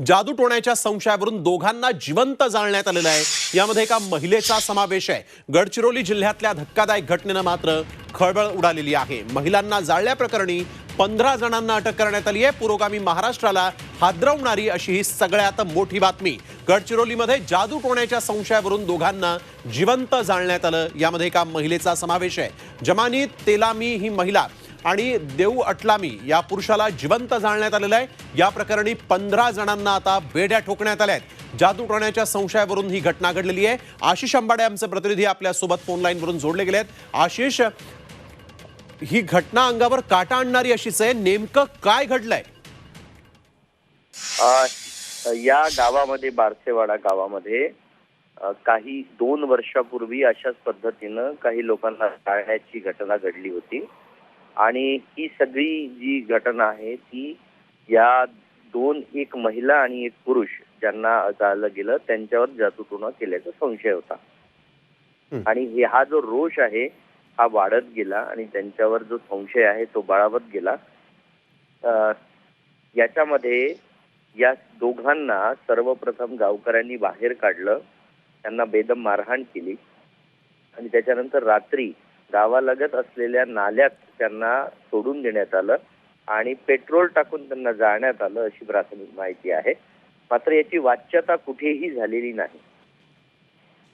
जादू टोण्याच्या संशयावरून दोघांना जिवंत जाळण्यात आलेलं आहे. यामध्ये एका महिलेचा समावेश आहे. गडचिरोली जिल्ह्यातल्या धक्कादायक घटनेनं मात्र खळबळ उडालेली आहे. महिलांना जाळल्याप्रकरणी पंधरा जणांना अटक करण्यात आली आहे. पुरोगामी महाराष्ट्राला हादरवणारी अशी ही सगळ्यात मोठी बातमी. गडचिरोलीमध्ये जादू टोण्याच्या संशयावरून दोघांना जिवंत जाळण्यात आलं. यामध्ये एका महिलेचा समावेश आहे. जमानी तेलामी ही महिला आणि देऊ अटलामी या पुरुषाला जिवंत जाळण्यात आलेलं आहे. या प्रकरणी पंधरा जणांना आता बेड्या ठोकण्यात आल्या आहेत. जादू टोण्याच्या संशयावरून ही घटना घडलेली आहे. आशिष अंबाडे आमचे प्रतिनिधी आपल्यासोबत फोन जोडले गेले आहेत. आशिष ही घटना अंगावर काटा आणणारी अशीच आहे. नेमकं काय घडलंय? या गावामध्ये बारसेवाडा गावामध्ये काही दोन वर्षापूर्वी अशाच पद्धतीनं काही लोकांना टाळण्याची घटना घडली होती. आणि ही सगळी जी घटना आहे ती या दोन एक महिला आणि एक पुरुष ज्यांना जाळलं गेलं त्यांच्यावर जादूटोणा केल्याचा संशय होता. आणि हे हा जो रोष आहे हा वाढत गेला आणि त्यांच्यावर जो संशय आहे तो बळावत गेला. अ, याच्यामध्ये या दोघांना सर्वप्रथम गावकऱ्यांनी बाहेर काढलं. त्यांना बेदम मारहाण केली. आणि त्याच्यानंतर रात्री गावालगत असलेल्या नाल्यात त्यांना सोडून देण्यात आलं आणि पेट्रोल टाकून त्यांना जाळण्यात आलं अशी प्राथमिक माहिती आहे. मात्र याची वाच्यता कुठेही झालेली नाही.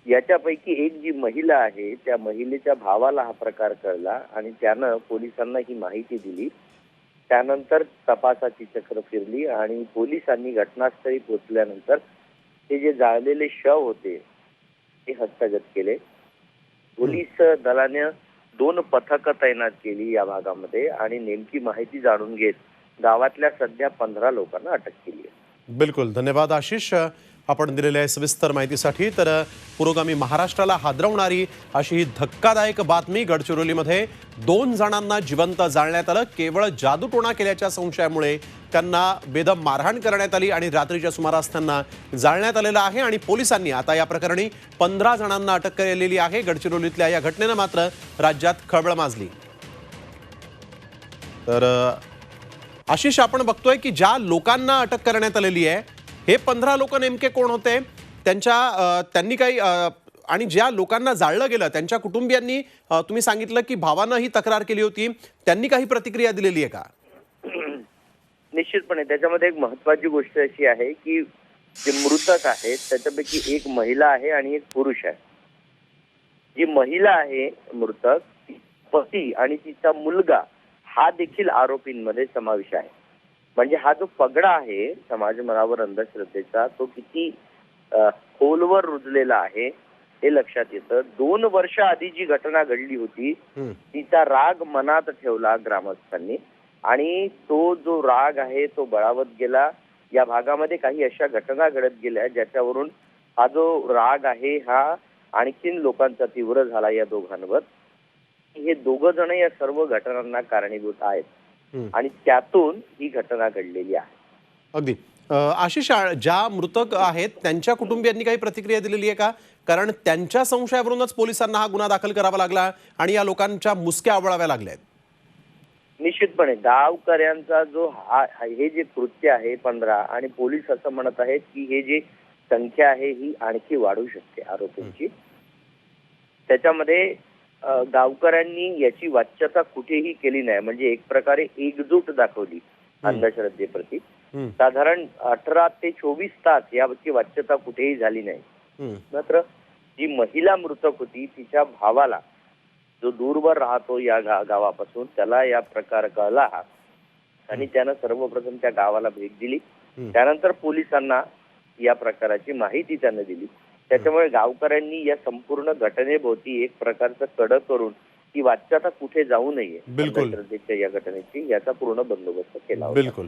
याच्यापैकी एक जी महिला आहे त्या महिलेच्या भावाला हा प्रकार कळला आणि त्यानं पोलिसांना ही माहिती दिली. त्यानंतर तपासाची चक्र फिरली आणि पोलिसांनी घटनास्थळी पोहोचल्यानंतर ते जे जाळलेले शव होते ते हस्तगत केले. पोलीस दलाने दोन पथकं तैनात केली या भागामध्ये आणि नेमकी माहिती जाणून घेत गावातल्या सध्या पंधरा लोकांना अटक केली आहे. बिलकुल. धन्यवाद आशिष. आपण दिलेल्या सविस्तर माहितीसाठी तर पुरोगामी महाराष्ट्राला हादरवणारी अशी ही धक्कादायक बातमी गडचिरोलीमध्ये दोन जणांना जिवंत जाळण्यात आलं. केवळ जादूटोणा केल्याच्या संशयामुळे त्यांना बेदम मारहाण करण्यात आली आणि रात्रीच्या सुमारास त्यांना जाळण्यात आलेलं आहे आणि पोलिसांनी आता या प्रकरणी पंधरा जणांना अटक केलेली आहे. गडचिरोलीतल्या या घटनेनं मात्र राज्यात खळबळ माजली. तर आशिष आपण बघतोय की ज्या लोकांना अटक करण्यात आलेली आहे हे पंधरा लोक नेमके कोण होते? त्यांच्या त्यांनी काही आणि ज्या लोकांना जाळलं गेलं त्यांच्या कुटुंबियांनी तुम्ही सांगितलं की भावानं ही तक्रार केली होती. त्यांनी काही प्रतिक्रिया दिलेली आहे का? निश्चितपणे. त्याच्यामध्ये एक महत्वाची गोष्ट अशी आहे की जे मृतक आहेत त्याच्यापैकी एक महिला आहे आणि एक पुरुष आहे. जी महिला आहे मृतक पती आणि तिचा मुलगा हा देखील आरोपींमध्ये समावेश आहे. म्हणजे हा जो पगडा आहे समाज मनावर अंधश्रद्धेचा तो किती खोलवर रुजलेला आहे हे लक्षात येतं दोन वर्ष आधी जी घटना घडली होती. तिचा राग मनात ठेवला ग्रामस्थांनी आणि तो जो राग आहे तो बळावत गेला या भागामध्ये काही अशा घटना घडत गेल्या ज्याच्यावरून हा जो राग आहे हा आणखीन लोकांचा तीव्र झाला या दोघांवर हे दोघ जण या सर्व घटनांना कारणीभूत आहेत. आणि त्यातून ही घटना घडलेली आहे. अगदी. आशिष ज्या मृतक आहेत त्यांच्या कुटुंबियांनी काही प्रतिक्रिया दिलेली आहे का? कारण त्यांच्या संशयावरूनच पोलिसांना हा गुन्हा दाखल करावा लागला आणि या लोकांच्या मुसक्या आवळाव्या लागल्या आहेत. निश्चितपणे गावकऱ्यांचा जो हा हा- जे कृत्य आहे पंधरा आणि पोलीस असं म्हणत आहेत की हे जे संख्या आहे ही आणखी वाढू शकते आरोपींची. त्याच्यामध्ये गावकऱ्यांनी याची वाच्यता कुठेही केली नाही. म्हणजे एक प्रकारे एकजूट दाखवली अंधश्रद्धेप्रती. साधारण अठरा ते चोवीस तास याची वाच्यता कुठेही झाली नाही. मात्र जी महिला मृतक होती तिच्या भावाला जो दूरवर राहतो या गा- गावापासून त्याला या प्रकार कळला हा. आणि त्यानं सर्वप्रथम त्या गावाला भेट दिली. त्यानंतर पोलिसांना या प्रकाराची माहिती त्यानं दिली. त्याच्यामुळे गावकऱ्यांनी या संपूर्ण घटनेभोवती एक प्रकारचं कडक करून ती वाच्यता कुठे जाऊ नये बिलकुल. या घटनेची याचा पूर्ण बंदोबस्त केला होता बिलकुल